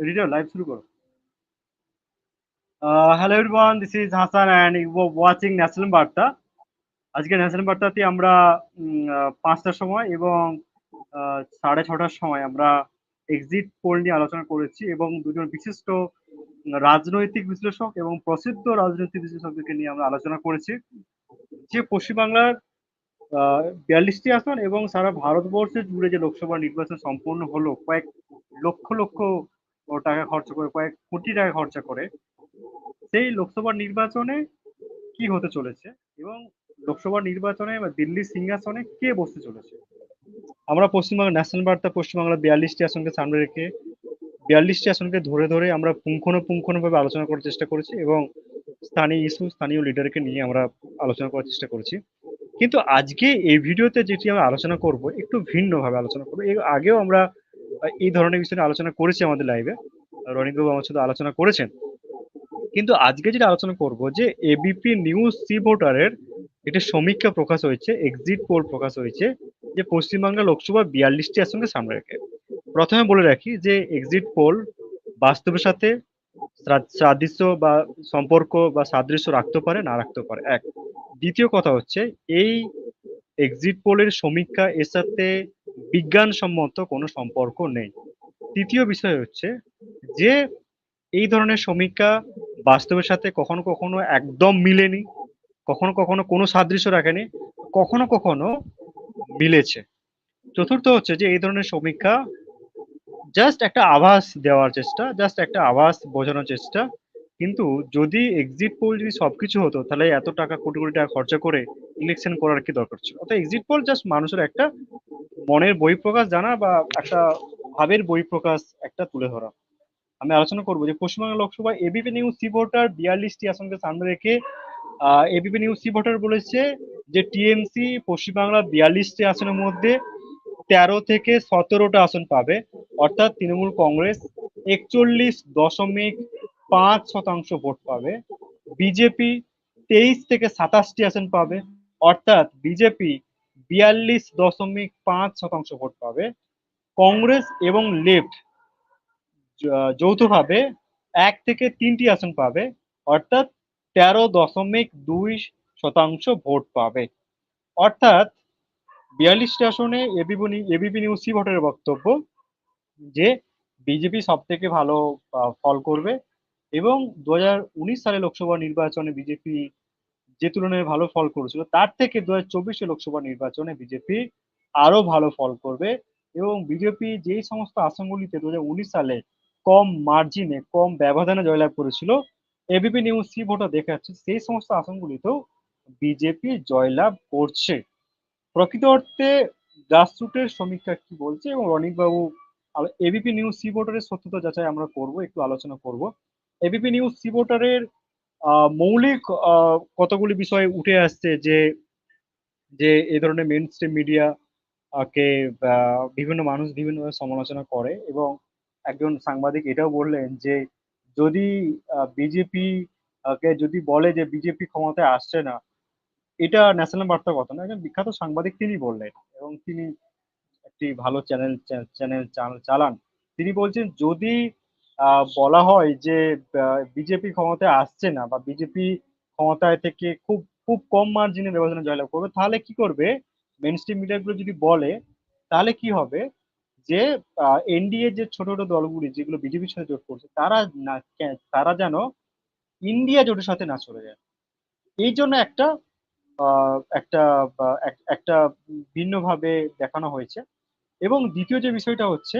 Reader live শুরু করো। Hello everyone this is Hasan and you watching national Barta আজকে national বার্তাতে আমরা পাঁচটার সময় এবং সাড়ে ছটার সময় আমরা এক্সিট পোল নিয়ে আলোচনা করেছি এবং দুজন বিশিষ্ট রাজনৈতিক বিশ্লেষক এবং প্রসিদ্ধ রাজনৈতিক বিশ্লেষকদেরকে নিয়ে আমরা আলোচনা করেছি। যে পশ্চিমবাংলার বিয়াল্লিশটি আসন এবং সারা ভারতবর্ষে জুড়ে যে লোকসভা নির্বাচন সম্পন্ন হলো, কয়েক লক্ষ লক্ষ টাকা খরচা করে, কয়েক কোটি টাকা খরচা করে, সেই লোকসভা নির্বাচনে কি হতে চলেছে এবং লোকসভা নির্বাচনে বা দিল্লির সিংহাসনে কে বসতে চলেছে? আমরা পশ্চিমবঙ্গ ন্যাশনাল বার্তা পশ্চিমবাংলার বিয়াল্লিশটি আসনকে সামনে রেখে, বিয়াল্লিশটি আসনকে ধরে ধরে আমরা পুঙ্খানুপুঙ্খানুভাবে আলোচনা করার চেষ্টা করেছি এবং স্থানীয় ইস্যু, স্থানীয় লিডারকে নিয়ে আমরা আলোচনা করার চেষ্টা করেছি। কিন্তু আজকে এই ভিডিওতে যেটি আমরা আলোচনা করব, একটু ভিন্নভাবে আলোচনা করব। এর আগেও আমরা এই ধরনের বিষয় আলোচনা করেছি আমাদের লাইভে রনিতবাবু আমার সাথে আলোচনা করেছেন। কিন্তু আজকে যেটা আলোচনা করব যে এবিপি নিউজ সি ভোটারের একটি সমীক্ষা প্রকাশ হয়েছে এক্সিট পোল প্রকাশ হয়েছে, যে পশ্চিমবাংলা লোকসভা বিয়াল্লিশটি আসনকে সামনে রেখে। প্রথমে বলে রাখি যে এক্সিট পোল বাস্তবের সাথে সাদৃশ্য বা সম্পর্ক বা সাদৃশ্য রাখতে পারে, না রাখতে পারে। এক। দ্বিতীয় কথা হচ্ছে, এই এক্সিট পোলের সমীক্ষা এর সাথে বিজ্ঞানসম্মত কোনো সম্পর্ক নেই। তৃতীয় বিষয় হচ্ছে যে এই ধরনের সমীক্ষা বাস্তবের সাথে কখনো কখনো একদম মিলেনি, কখনো কখনো কোনো সাদৃশ্য রাখেনি, কখনো কখনো মিলেছে। চতুর্থ হচ্ছে যে এই ধরনের সমীক্ষা জাস্ট একটা আভাস দেওয়ার চেষ্টা জাস্ট একটা আভাস বোঝানোর চেষ্টা। কিন্তু যদি এক্সিট পোল যদি সবকিছু হতো, তাহলে এত টাকা কোটি কোটি টাকা খরচা করে ইলেকশন করার কি দরকার ছিল? অর্থাৎ এক্সিট পোল জাস্ট মানুষের একটা মনের বহিঃপ্রকাশ জানা বা একটা ভাবের বহিঃপ্রকাশ একটা তুলে ধরা। আমি আলোচনা করব যে Paschimbanga Lok Sabha ABP news C voter বিয়াল্লিশটি আসনকে সামনে রেখে এবিপি নিউজ সি ভোটার বলেছে যে টিএমসি পশ্চিমবাংলা বিয়াল্লিশটি আসনের মধ্যে তেরো থেকে সতেরোটা আসন পাবে। অর্থাৎ তৃণমূল কংগ্রেস একচল্লিশ দশমিক পাঁচ শতাংশ ভোট পাবে। বিজেপি তেইশ থেকে সাতাশটি আসন পাবে। অর্থাৎ বিজেপি বিয়াল্লিশ দশমিক পাঁচ শতাংশ ভোট পাবে। কংগ্রেস এবং লেফট যৌথভাবে এক থেকে তিনটি আসন পাবে, অর্থাৎ তেরো দশমিক দুই শতাংশ ভোট পাবে। অর্থাৎ বিয়াল্লিশটি আসনে এবিপি এবিপি নিউজ সি ভোটের বক্তব্য, যে বিজেপি সব থেকে ভালো ফল করবে এবং দু সালে লোকসভা নির্বাচনে বিজেপি যে তুলনায় ভালো ফল করেছিল, তার থেকে দু হাজার লোকসভা নির্বাচনে বিজেপি আরও ভালো ফল করবে এবং বিজেপি যেই সমস্ত আসনগুলিতে দু হাজার উনিশ সালে কম মার্জিনে কম ব্যবধানে জয়লাভ করেছিল এবিপি নিউজ সি ভোটার দেখা যাচ্ছে সেই সমস্ত আসনগুলিতেও বিজেপি জয়লাভ করছে। প্রকৃত অর্থে গ্রাসরুটের সমীক্ষা কি বলছে এবং রনিক বাবু এবিপি নিউজ সি ভোটারের সত্যতা যাচাই আমরা করব, একটু আলোচনা করব। এবিপি নিউজ সি ভোটারের মৌলিক কতগুলি বিষয় উঠে আসছে যে যে এই ধরনের মেন স্ট্রিম মিডিয়া কে বিভিন্ন মানুষ বিভিন্নভাবে সমালোচনা করে এবং একজন সাংবাদিক এটাও বললেন যে, যদি বিজেপি কে যদি বলে যে বিজেপি ক্ষমতায় আসছে না, এটা ন্যাশনাল বার্তা কথা না একজন বিখ্যাত সাংবাদিক তিনি বললেন এবং তিনি একটি ভালো চ্যানেল চ্যানেল চালান। তিনি বলছেন, যদি বলা হয় যে বিজেপি ক্ষমতায় আসছে না বা বিজেপি ক্ষমতায় থেকে খুব খুব কম মার্জিনে ব্যবধানে জয়লাভ করবে, তাহলে কি করবে? মেন স্ট্রিম মিডিয়াগুলো যদি বলে, তাহলে কি হবে? যে এনডিএ যে ছোট ছোট দলগুলি যেগুলো বিজেপির সাথে জোট করছে, তারা না তারা যেন ইন্ডিয়া জোটের সাথে না চলে যায়। এই জন্য একটা একটা একটা ভিন্নভাবে দেখানো হয়েছে। এবং দ্বিতীয় যে বিষয়টা হচ্ছে,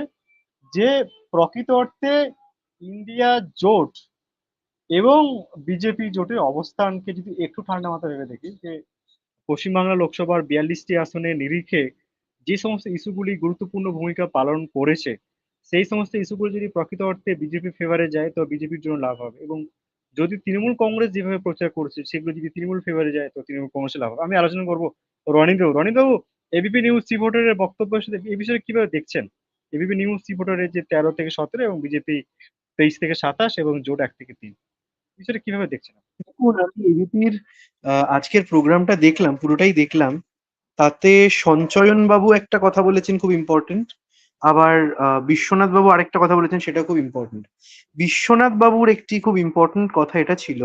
যে প্রকৃত অর্থে ইন্ডিয়া জোট এবং বিজেপি জোটের অবস্থানকে যদি একটু ঠান্ডা মাথায় ভেবে দেখি, যে পশ্চিমবাংলা লোকসভার বিয়াল্লিশটি আসনে নিরিখে যে সমস্ত ইস্যুগুলি গুরুত্বপূর্ণ ভূমিকা পালন করেছে, সেই সমস্ত ইস্যুগুলি যদি প্রকৃত অর্থে বিজেপি ফেভারে যায়, তো বিজেপির জন্য লাভ হবে। এবং যদি তৃণমূল কংগ্রেস যেভাবে প্রচার করছে, সেগুলো যদি তৃণমূল ফেভারে যায়, তো তৃণমূল কংগ্রেসে লাভ হবে। আমি আলোচনা করব রনিবাবু। রনিবাবু এবিপি নিউজ সি ভোটারের বক্তব্যের সাথে এই বিষয়ে কীভাবে দেখছেন? এবিপি নিউজ সি ভোটারের যে তেরো থেকে সতেরো এবং বিজেপি তেইশ থেকে সাতাশ এবং জোট এক থেকে তিন। বিষয়টা কীভাবে দেখছেন দেখুন, আমি এবিপির আজকের প্রোগ্রামটা দেখলাম, পুরোটাই দেখলাম। তাতে সঞ্চয়ন বাবু একটা কথা বলেছেন খুব ইম্পর্টেন্ট আবার বিশ্বনাথ বাবু আরেকটা কথা বলেছেন সেটা খুব ইম্পর্টেন্ট বিশ্বনাথ বাবুর একটি খুব ইম্পর্টেন্ট কথা এটা ছিল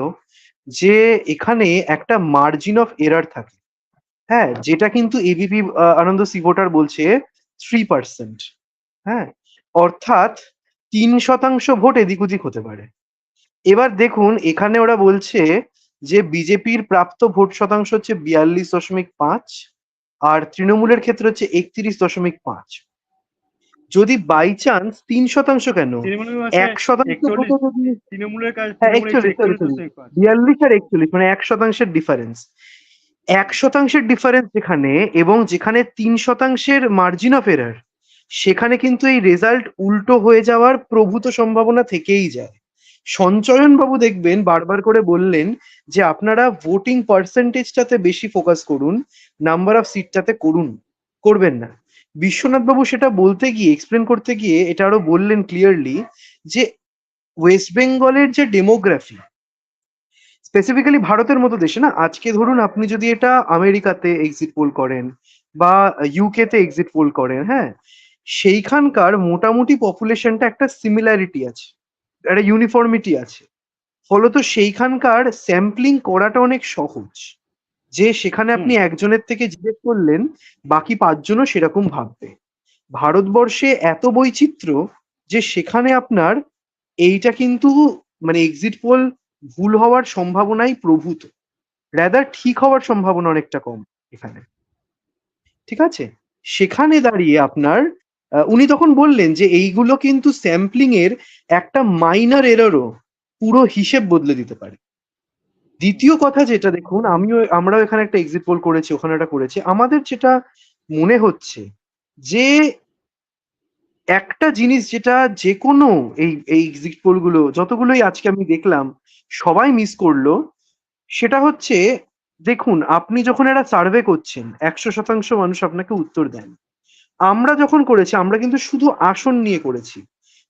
যে, এখানে একটা মার্জিন অফ এরার থাকে। হ্যাঁ যেটা কিন্তু এবিপি আনন্দ সিভোটার বলছে থ্রি পার্সেন্ট হ্যাঁ অর্থাৎ তিন শতাংশ ভোট এদিক ওদিক হতে পারে। এবার দেখুন এখানে ওরা বলছে যে বিজেপির প্রাপ্ত ভোট শতাংশ হচ্ছে বিয়াল্লিশ দশমিক পাঁচ আর তৃণমূলের ক্ষেত্রে হচ্ছে একত্রিশ দশমিক পাঁচ। যদি বাই চান্স তিন শতাংশ কেন? এক শতাংশ হ্যাঁ। বিয়াল্লিশ আর একচল্লিশ মানে এক শতাংশের ডিফারেন্স এক শতাংশের ডিফারেন্স যেখানে এবং যেখানে তিন শতাংশের মার্জিন অফ এরার সেখানে কিন্তু এই রেজাল্ট উল্টো হয়ে যাওয়ার প্রভূত সম্ভাবনা থেকেই যায়। সঞ্চয়ন বাবু দেখবেন, বারবার করে বললেন যে আপনারা ভোটিং পার্সেন্টেজটাতে বেশি ফোকাস করুন নাম্বার অফ সিটটাতে করুন, করবেন না। বিশ্বনাথ বাবু সেটা বলতে গিয়ে এক্সপ্লেন করতে গিয়ে এটা আরও বললেন ক্লিয়ারলি যে ওয়েস্ট বেঙ্গলের যে ডেমোগ্রাফি স্পেসিফিক্যালি ভারতের মতো দেশে না, আজকে ধরুন আপনি যদি এটা আমেরিকাতে এক্সিট পোল করেন বা ইউকে তে এক্সিট পোল করেন হ্যাঁ সেইখানকার মোটামুটি পপুলেশনটা একটা সিমিলারিটি আছে একটা ইউনিফর্মিটি আছে। ফলত সেইখানকার স্যাম্পলিং করাটা অনেক সহজ। যে সেখানে আপনি একজনের থেকে জিজ্ঞেস করলেন বাকি পাঁচজনও সেরকম ভাববে। ভারতবর্ষে এত বৈচিত্র্য যে সেখানে আপনার এইটা কিন্তু মানে এক্সিট পোল ভুল হওয়ার সম্ভাবনাই প্রভূত। রাদার ঠিক হওয়ার সম্ভাবনা অনেকটা কম এখানে। ঠিক আছে? সেখানে দাঁড়িয়ে আপনার উনি তখন বললেন যে এইগুলো কিন্তু স্যাম্পলিং এর একটা মাইনার এররও পুরো হিসেব বদলে দিতে পারে। দ্বিতীয় কথা যেটা দেখুন, আমিও, আমরাও এখানে একটা এক্সিট পোল করেছি, ওখানে একটা করেছি। আমাদের যেটা মনে হচ্ছে যে একটা জিনিস যেটা যে কোনো এই এই এক্সিট পোলগুলো, যতগুলোই আজকে আমি দেখলাম, সবাই মিস করল, সেটা হচ্ছে, দেখুন, আপনি যখন একটা সার্ভে করছেন, একশো শতাংশ মানুষ আপনাকে উত্তর দেন আমরা যখন করেছি আমরা কিন্তু শুধু আসন নিয়ে করেছি।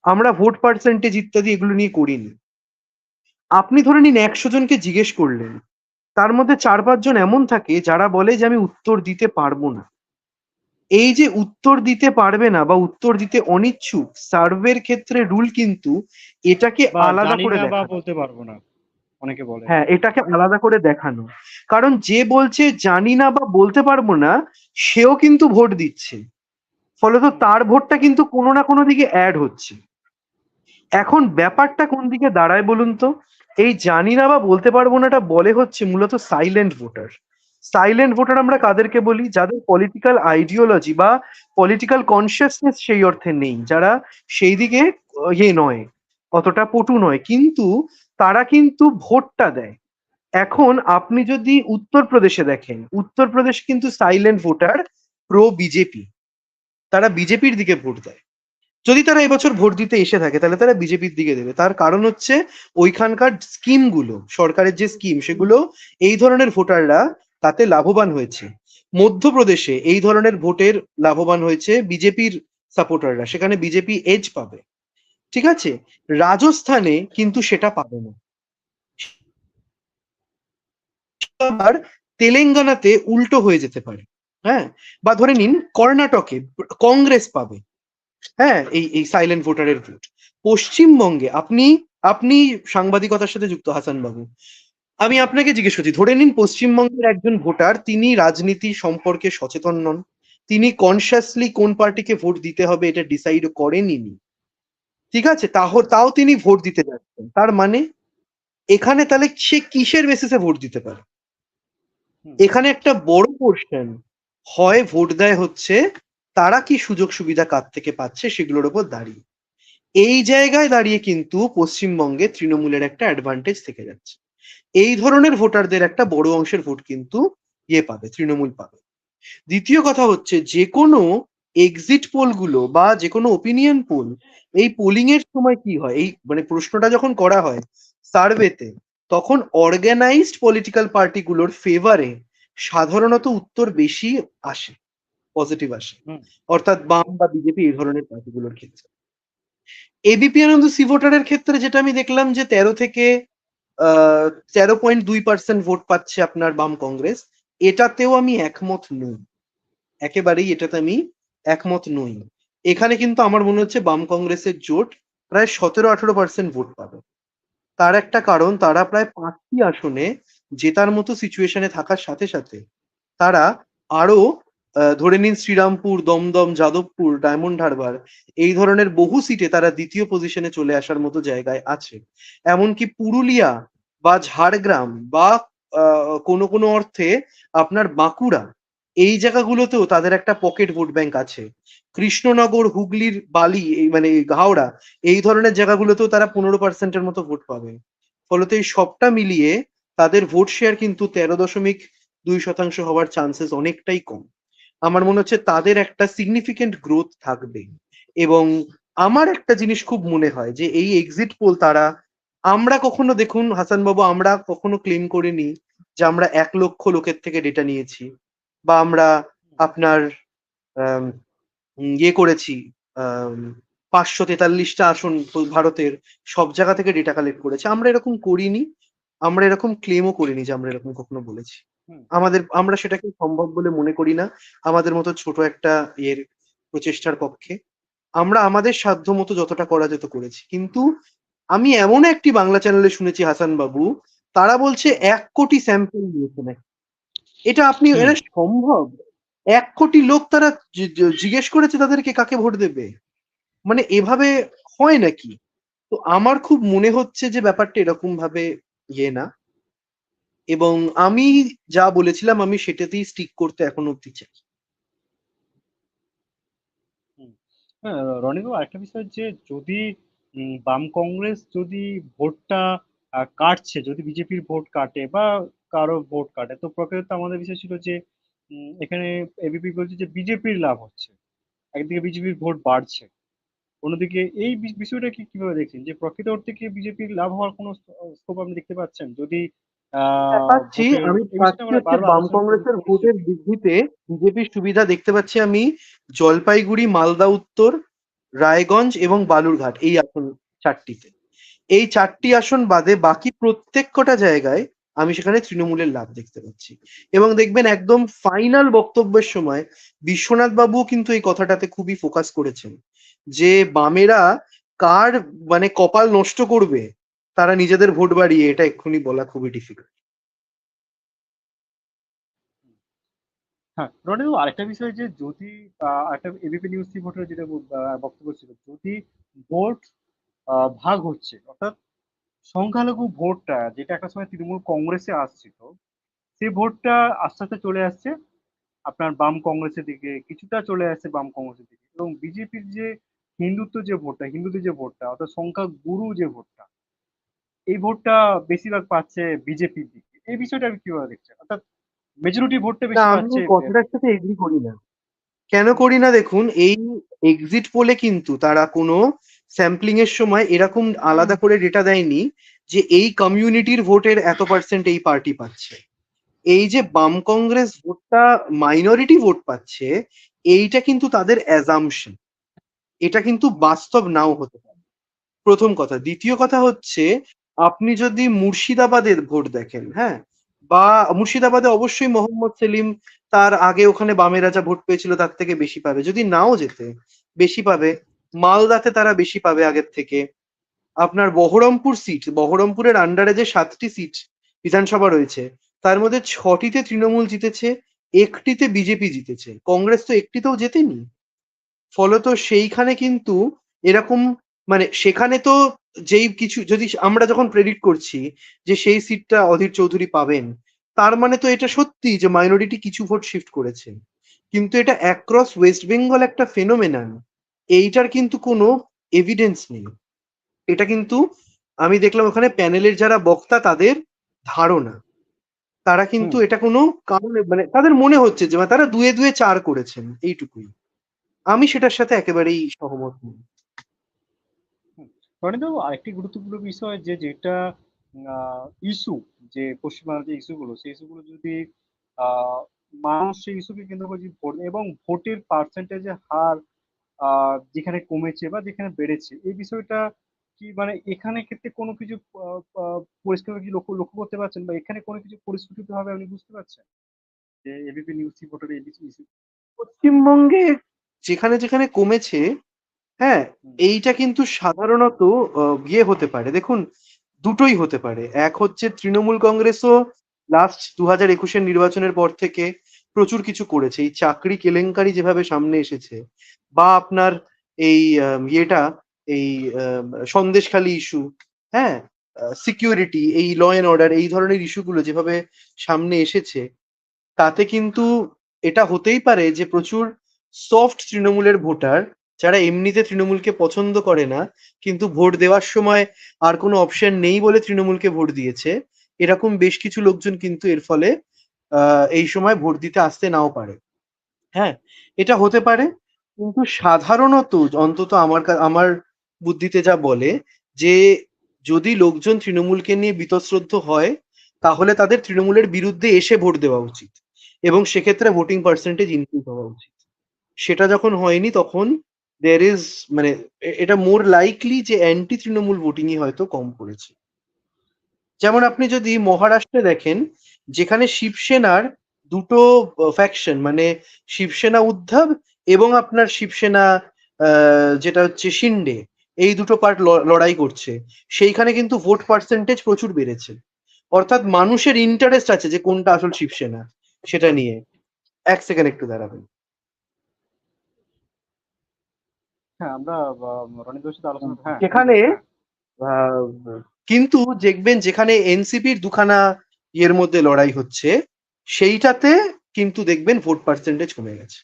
আমরা ভোট পার্সেন্টেজ ইত্যাদি এগুলো নিয়ে করিনি। আপনি ধরে নিন একশো জনকে জিজ্ঞেস করলেন তার মধ্যে চার পাঁচজন এমন থাকে যারা বলে যে আমি উত্তর দিতে পারব না। এই যে উত্তর দিতে পারবে না বা উত্তর দিতে অনিচ্ছুক সার্ভের ক্ষেত্রে রুল কিন্তু এটাকে আলাদা করে বলতে পারব না অনেকে বলে। হ্যাঁ এটাকে আলাদা করে দেখানো। কারণ যে বলছে জানি না বা বলতে পারব না সেও কিন্তু ভোট দিচ্ছে। ফলত তার ভোটটা কিন্তু কোনো না কোনো দিকে অ্যাড হচ্ছে। এখন ব্যাপারটা কোন দিকে দাঁড়ায় বলুন তো? এই জানি না বা বলতে পারব নাটা বলে হচ্ছে মূলত সাইলেন্ট ভোটার সাইলেন্ট ভোটার আমরা কাদেরকে বলি? যাদের পলিটিক্যাল আইডিওলজি বা পলিটিক্যাল কনসিয়াসনেস সেই অর্থে নেই। যারা সেই দিকে ইয়ে নয়, অতটা পটু নয়। কিন্তু তারা কিন্তু ভোটটা দেয়। এখন আপনি যদি উত্তরপ্রদেশে দেখেন, উত্তরপ্রদেশ কিন্তু সাইলেন্ট ভোটার প্রো বিজেপি তারা বিজেপির দিকে ভোট দেয়। যদি তারা এবছর ভোট দিতে এসে থাকে, তাহলে তারা বিজেপির দিকে দেবে। তার কারণ হচ্ছে ওইখানকার স্কিমগুলো সরকারের যে স্কিম, সেগুলো এই ধরনের ভোটাররা তাতে লাভবান হয়েছে। মধ্যপ্রদেশে এই ধরনের ভোটের লাভবান হয়েছে বিজেপির সাপোর্টাররা, সেখানে বিজেপি এজ পাবে। ঠিক আছে? রাজস্থানে কিন্তু সেটা পাবে না। আবার তেলেঙ্গানাতে উল্টো হয়ে যেতে পারে। হ্যাঁ? বা ধরে নিন কর্ণাটকে কংগ্রেস পাবে। হ্যাঁ? এই এই সাইলেন্ট ভোটারের ভোট পশ্চিমবঙ্গে আপনি আপনি সাংবাদিকতার সাথে যুক্ত হাসান বাবু আমি আপনাকে জিজ্ঞেস করছি ধরে নিন পশ্চিমবঙ্গের একজন ভোটার তিনি রাজনীতি সম্পর্কে সচেতন নন। তিনি কনসিয়াসলি কোন পার্টিকে ভোট দিতে হবে এটা ডিসাইড করেনি ঠিক আছে? তাহ তাও তিনি ভোট দিতে যাচ্ছেন। তার মানে এখানে তাহলে সে কিসের বেসিসে ভোট দিতে পারে? এখানে একটা বড় পোর্শন হয় ভোট দেয় হচ্ছে তারা কি সুযোগ সুবিধা কার থেকে পাচ্ছে সেগুলোর উপর দাঁড়িয়ে। এই জায়গায় দাঁড়িয়ে কিন্তু পশ্চিমবঙ্গে তৃণমূলের একটা অ্যাডভান্টেজ থেকে যাচ্ছে। এই ধরনের ভোটারদের একটা বড় অংশের ভোট কিন্তু ইয়ে পাবে, তৃণমূল পাবে। দ্বিতীয় কথা হচ্ছে যে কোনো এক্সিট পোলগুলো বা যে কোনো ওপিনিয়ন পোল এই পোলিং এর সময় কি হয়? এই মানে প্রশ্নটা যখন করা হয় সার্ভেতে তখন অর্গানাইজড পলিটিক্যাল পার্টিগুলোর ফেভারে সাধারণত উত্তর বেশি আসে পজিটিভ আসে। অর্থাৎ বাম বা বিজেপি এই ধরনের পার্টিগুলোর ক্ষেত্রে। এবিপি আনন্দ সি ভোটারের ক্ষেত্রে যেটা আমি দেখলাম যে তেরো থেকে আহ তেরো পয়েন্ট দুই পার্সেন্ট ভোট পাচ্ছে আপনার বাম কংগ্রেস। এটাতেও আমি একমত নই। একেবারেই এটাতে আমি একমত নই। এখানে কিন্তু আমার মনে হচ্ছে বাম কংগ্রেসের জোট প্রায় সতেরো আঠেরো পার্সেন্ট ভোট পাবে। তার একটা কারণ তারা প্রায় পাঁচটি আসনে জেতার মতো সিচুয়েশনে থাকার সাথে সাথে তারা আরও ধরে নিন শ্রীরামপুর, দমদম, যাদবপুর ডায়মন্ড হারবার এই ধরনের বহু সিটে তারা দ্বিতীয় পজিশনে চলে আসার মতো জায়গায় আছে। এমনকি পুরুলিয়া বা ঝাড়গ্রাম বা কোনো কোনো অর্থে আপনার বাঁকুড়া এই জায়গাগুলোতেও তাদের একটা পকেট ভোট ব্যাংক আছে। কৃষ্ণনগর, হুগলির বালি, এই মানে হাওড়া এই ধরনের জায়গাগুলোতেও তারা পনেরো পার্সেন্টের মতো ভোট পাবে। ফলত এই সবটা মিলিয়ে তাদের ভোট শেয়ার কিন্তু তেরো দশমিক দুই শতাংশ হওয়ার চান্সেস অনেকটাই কম। আমার মনে হচ্ছে তাদের একটা সিগনিফিকেন্ট গ্রোথ থাকবে। এবং আমার একটা জিনিস খুব মনে হয় যে এই এক্সিট পোল তারা, আমরা কখনো দেখুন হাসান বাবু আমরা কখনো ক্লেম করিনি যে আমরা এক লক্ষ লোকের থেকে ডেটা নিয়েছি বা আমরা আপনার ইয়ে করেছি পাঁচশো তেতাল্লিশটা আসন ভারতের সব জায়গা থেকে ডেটা কালেক্ট করেছে। আমরা এরকম করিনি। আমরা এরকম ক্লেমও করিনি যে আমরা এরকম কখনো বলেছি। আমাদের আমরা সেটাকে সম্ভব বলে মনে করি না। আমাদের মতো ছোট একটা ইয়ের প্রচেষ্টার পক্ষে। আমরা আমাদের সাধ্য মতো যতটা করা যেত করেছি। কিন্তু আমি এমন একটি বাংলা চ্যানেলে শুনেছি হাসান বাবু তারা বলছে এক কোটি স্যাম্পল নিয়েছে নাকি। এটা আপনি এটা সম্ভব? এক কোটি লোক তারা জিজ্ঞেস করেছে তাদেরকে কাকে ভোট দেবে? মানে এভাবে হয় নাকি? তো আমার খুব মনে হচ্ছে যে ব্যাপারটা এরকম ভাবে ইয়ে না। এবং আমি যা বলেছিলাম, আমি সেটাতেই স্টিক করতে এখন অব্দি চাই। হ্যাঁ রনিবাবু আরেকটা বিষয় যে যদি বাম কংগ্রেস যদি ভোটটা কাটছে, যদি বিজেপির ভোট কাটে বা কারও ভোট কাটে, তো প্রকৃত আমাদের বিষয় ছিল যে এখানে এবিপি বলছে যে বিজেপির লাভ হচ্ছে। একদিকে বিজেপির ভোট বাড়ছে। অন্যদিকে এই বিষয়টা কি কীভাবে দেখছেন? যে প্রকৃত অর্থে কি বিজেপির লাভ হওয়ার কোনো স্কোপ আপনি দেখতে পাচ্ছেন? যদি পাচ্ছি আমি বাম কংগ্রেসের ভোটের বৃদ্ধিতে বিজেপির সুবিধা দেখতে পাচ্ছি আমি জলপাইগুড়ি মালদা উত্তর রায়গঞ্জ এবং বালুরঘাট এই আসন চারটিতে। এই চারটি আসন বাদে বাকি প্রত্যেক কটা জায়গায় আমি সেখানে তৃণমূলের লাভ দেখতে পাচ্ছি। এবং দেখবেন একদম ফাইনাল বক্তব্যের সময় বিশ্বনাথ বাবু কিন্তু এই কথাটাতে খুবই ফোকাস করেছেন। যে বামেরা কার মানে কপাল নষ্ট করবে, তারা নিজেদের ভোট বাড়িয়ে, এটা এক্ষুনি বলা খুবই ডিফিকাল্ট হ্যাঁ রনিবাবু আরেকটা বিষয় যে যদি একটা এবিপি নিউজ রিপোর্টার যেটা বক্তব্য ছিল যদি ভোট ভাগ হচ্ছে। অর্থাৎ সংখ্যালঘু ভোটটা, যেটা একটা সময় তৃণমূল কংগ্রেসে আসছিল, সেই ভোটটা আস্তে আস্তে চলে আসছে আপনার বাম কংগ্রেসের দিকে, কিছুটা চলে আসছে বাম কংগ্রেসের দিকে। এবং বিজেপির যে হিন্দুত্ব যে ভোটটা হিন্দুদের যে ভোটটা অর্থাৎ সংখ্যা গুরু যে ভোটটা এই ভোটটা বেশিরভাগ পাচ্ছে বিজেপির দিকে। এই বিষয়টা আপনি কীভাবে দেখছেন? অর্থাৎ মেজরিটি ভোটটা বেশি পাচ্ছে কথাটার সাথে এগ্রি করি না। কেন করি না? দেখুন এই এক্সিট পোলে কিন্তু তারা কোনো স্যাম্পলিং এর সময় এরকম আলাদা করে ডেটা দেয়নি যে এই কমিউনিটির ভোটের এত পার্সেন্ট এই পার্টি পাচ্ছে। এই যে বাম কংগ্রেস ভোটটা মাইনরিটি ভোট পাচ্ছে এইটা কিন্তু তাদের অ্যাজাম্পশন এটা কিন্তু বাস্তব নাও হতে পারে। প্রথম কথা। দ্বিতীয় কথা হচ্ছে, আপনি যদি মুর্শিদাবাদের ভোট দেখেন হ্যাঁ? বা মুর্শিদাবাদে অবশ্যই মোহাম্মদ সেলিম তার আগে ওখানে বামেরা যা ভোট পেয়েছিল, তার থেকে বেশি পাবে। যদি নাও যেতে, বেশি পাবে। মালদাতে তারা বেশি পাবে আগের থেকে। আপনার বহরমপুর সিট বহরমপুরের আন্ডারে যে সাতটি সিট বিধানসভা রয়েছে, তার মধ্যে ছটিতে তৃণমূল জিতেছে, একটিতে বিজেপি জিতেছে। কংগ্রেস তো একটিতেও জেতেনি। ফলত সেইখানে কিন্তু এরকম মানে সেখানে তো যেই কিছু যদি আমরা যখন প্রেডিক্ট করছি যে সেই সিটটা অধীর চৌধুরী পাবেন তার মানে তো এটা সত্যি যে মাইনরিটি কিছু ভোট শিফট করেছে। কিন্তু এটা অ্যাক্রস ওয়েস্ট বেঙ্গল একটা ফেনোমেনান এইটার কিন্তু কোনো এভিডেন্স নেই। এটা কিন্তু আমি দেখলাম ওখানে প্যানেলের যারা বক্তা তাদের ধারণা। তারা কিন্তু এটা কোনো কারণে মানে তাদের মনে হচ্ছে যে মানে তারা দুয়ে দুয়ে চার করেছেন এইটুকুই। আমি সেটার সাথে একেবারেই সহমত নই। রনিবাবু আরেকটি গুরুত্বপূর্ণ বিষয় যে যেটা ইস্যু যে পশ্চিমবাংলার যে ইস্যুগুলো সেই ইস্যুগুলো যদি মানুষ সেই ইস্যুকে কেন্দ্র করে ভোট এবং ভোটের পার্সেন্টেজের হার যেখানে কমেছে বা যেখানে বেড়েছে এই বিষয়টা কি মানে এখানে ক্ষেত্রে কোনো কিছু পরিষ্কার কি লক্ষ্য লক্ষ্য করতে পারছেন বা এখানে কোনো কিছু পরিস্ফুটিত ভাবে আপনি বুঝতে পারছেন? যে এবিপি নিউজ রিপোর্টার এই ইস্যু পশ্চিমবঙ্গে যেখানে যেখানে কমেছে হ্যাঁ এইটা কিন্তু সাধারণত ইয়ে হতে পারে। দেখুন দুটোই হতে পারে। এক হচ্ছে তৃণমূল কংগ্রেসও লাস্ট দু হাজার একুশের নির্বাচনের পর থেকে প্রচুর কিছু করেছে। এই চাকরি কেলেঙ্কারি যেভাবে সামনে এসেছে বা আপনার এই ইয়েটা এই সন্দেশখালী ইস্যু হ্যাঁ সিকিউরিটি এই ল অ্যান্ড অর্ডার এই ধরনের ইস্যুগুলো যেভাবে সামনে এসেছে তাতে কিন্তু এটা হতেই পারে যে প্রচুর সফট তৃণমূলের ভোটার, যারা এমনিতে তৃণমূলকে পছন্দ করে না, কিন্তু ভোট দেওয়ার সময় আর কোনো অপশন নেই বলে তৃণমূলকে ভোট দিয়েছে, এরকম বেশ কিছু লোকজন কিন্তু এর ফলে এই সময় ভোট দিতে আসতে নাও পারে। হ্যাঁ এটা হতে পারে, কিন্তু সাধারণত অন্তত আমার আমার বুদ্ধিতে যা বলে, যে যদি লোকজন তৃণমূলকে নিয়ে বীতশ্রদ্ধ হয়, তাহলে তাদের তৃণমূলের বিরুদ্ধে এসে ভোট দেওয়া উচিত এবং সেক্ষেত্রে ভোটিং পার্সেন্টেজ ইনক্রিজ হওয়া উচিত। সেটা যখন হয়নি তখন দের ইজ মানে এটা মোর লাইকলি যে অ্যান্টি তৃণমূল ভোটিংই হয়তো কম পড়েছে যেমন আপনি যদি মহারাষ্ট্রে দেখেন, যেখানে শিবসেনার দুটো ফ্যাকশন মানে শিবসেনা উদ্ধব এবং আপনার শিবসেনা যেটা হচ্ছে শিন্ডে, এই দুটো পার্ট লড়াই করছে। সেইখানে কিন্তু ভোট পার্সেন্টেজ প্রচুর বেড়েছে। অর্থাৎ মানুষের ইন্টারেস্ট আছে যে কোনটা আসল শিবসেনা, সেটা নিয়ে। এক সেকেন্ড একটু দাঁড়াবেন। হ্যাঁ আমরা রণিতের সাথে আলোচনা হ্যাঁ। যেখানে হ্যাঁ, কিন্তু দেখবেন যেখানে এনসিপির দুখানা ইয়ের মধ্যে লড়াই হচ্ছে সেইটাতে কিন্তু দেখবেন ভোট পার্সেন্টেজ কমে গেছে।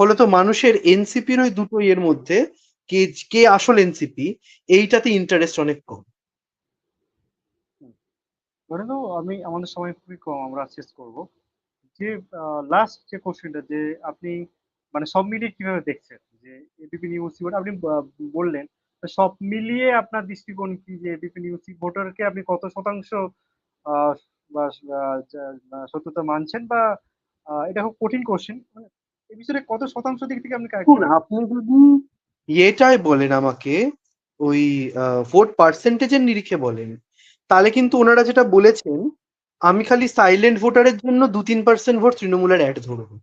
ফলত মানুষের এনসিপির ওই দুটো ইয়ের মধ্যে কে কে আসল এনসিপি এইটাতে ইন্টারেস্ট অনেক কম। রণিত আমি আমাদের সময় খুবই কম আমরা শেষ করব। যে লাস্ট যে কোশ্চেনটা যে আপনি মানে সব মিলিয়ে কীভাবে দেখছেন? যে এবিপি নিউজ আপনি বললেন। সব মিলিয়ে আপনার দৃষ্টিকোণ কি যে এবিপি নিউজ ভোটারকে আপনি কত শতাংশ সত্যতা মানছেন বা এটা খুব কঠিন কোশ্চেন মানে এই বিষয়ে কত শতাংশ দিক থেকে আপনি আপনি যদি ইয়েটাই বলেন আমাকে ওই ভোট পার্সেন্টেজের নিরিখে বলেন তাহলে কিন্তু ওনারা যেটা বলেছেন আমি খালি সাইলেন্ট ভোটারের জন্য দু তিন পার্সেন্ট ভোট তৃণমূলের অ্যাড ধরবো।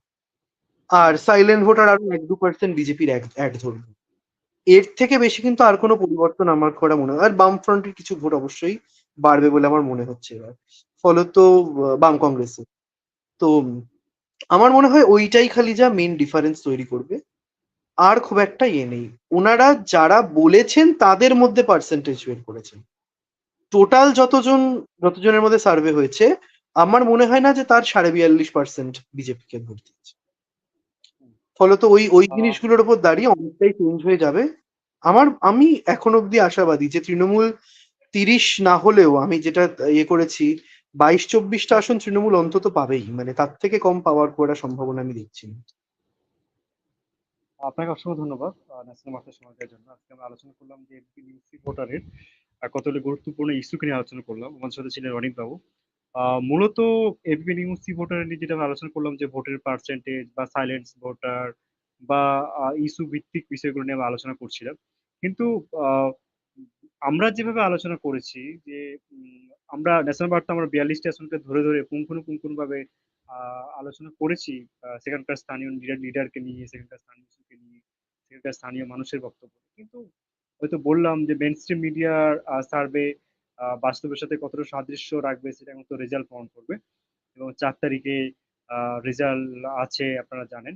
আর সাইলেন্ট ভোটার আরও এক দু পার্সেন্ট বিজেপির অ্যাড ধরবো এর থেকে বেশি কিন্তু আর কোনো পরিবর্তন আমার করা মনে হয় আর বাম ফ্রন্টের কিছু ভোট অবশ্যই বাড়বে বলে আমার মনে হচ্ছে এবার। ফলত বাম কংগ্রেসে। তো আমার মনে হয় ওইটাই খালি যা মেন ডিফারেন্স তৈরি করবে। আর খুব একটা ইয়ে নেই। ওনারা যারা বলেছেন তাদের মধ্যে পার্সেন্টেজ বের করেছেন। টোটাল যতজন, যতজনের মধ্যে সার্ভে হয়েছে, আমার মনে হয় না যে তার সাড়ে বিয়াল্লিশ পার্সেন্ট বিজেপিকে ভোট দিয়েছে। ফলত ওই ওই জিনিসগুলোর উপর দাঁড়িয়ে অনেকটাই চেঞ্জ হয়ে যাবে। আমার আমি এখন অব্দি আশাবাদী যে তৃণমূল তিরিশ না হলেও আমি যেটা ইয়ে করেছি বাইশ চব্বিশটা আসন তৃণমূল অন্তত পাবেই। মানে তার থেকে কম পাওয়ার করার সম্ভাবনা আমি দেখছি আপনাকে অসংখ্য ধন্যবাদ ন্যাশনাল সময় দেওয়ার জন্য। আজকে আমরা আলোচনা করলাম যে নিউজ ভোটারের কতগুলো গুরুত্বপূর্ণ ইস্যুকে নিয়ে আলোচনা করলাম। আমাদের সাথে ছিলেন অনিক বাবু মূলত এবিপি নিউজ ভোটারের নিয়ে যেটা আমরা আলোচনা করলাম যে ভোটের পার্সেন্টেজ বা সাইলেন্স ভোটার বা ইস্যু ভিত্তিক বিষয়গুলো নিয়ে আমরা আলোচনা করছিলাম। কিন্তু আমরা যেভাবে আলোচনা করেছি যে আমরা ন্যাশনাল বার্তা আমরা বিয়াল্লিশটা আসনকে ধরে ধরে পুঙ্খানুপুঙ্খানু ভাবে আলোচনা করেছি সেখানকার স্থানীয় লিডার লিডারকে নিয়ে, সেখানকার স্থানীয় ইস্যুকে নিয়ে, সেখানকার স্থানীয় মানুষের বক্তব্য। কিন্তু হয়তো বললাম যে মেন মিডিয়ার সার্ভে বাস্তবের সাথে কতটা সাদৃশ্য রাখবে সেটা মতো রেজাল্ট প্রমাণ করবে এবং চার তারিখে রেজাল্ট আছে আপনারা জানেন।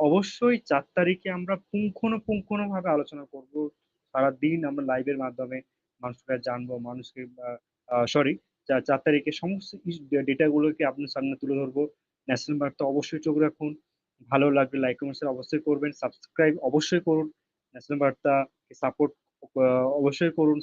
অবশ্যই চার তারিখে আমরা পুঙ্খানুপুঙ্খানু ভাবে আলোচনা করব। সারাদিন আমরা লাইভের মাধ্যমে মানুষকে জানব, মানুষকে সরি চার তারিখে সমস্ত ডেটাগুলোকে আপনার সামনে তুলে ধরবো। ন্যাশনাল বার্তা অবশ্যই চোখ রাখুন। ভালো লাগবে লাইক কমেন্ট অবশ্যই করবেন। সাবস্ক্রাইব অবশ্যই করুন। ন্যাশনাল বার্তা সাপোর্ট অবশ্যই করুন।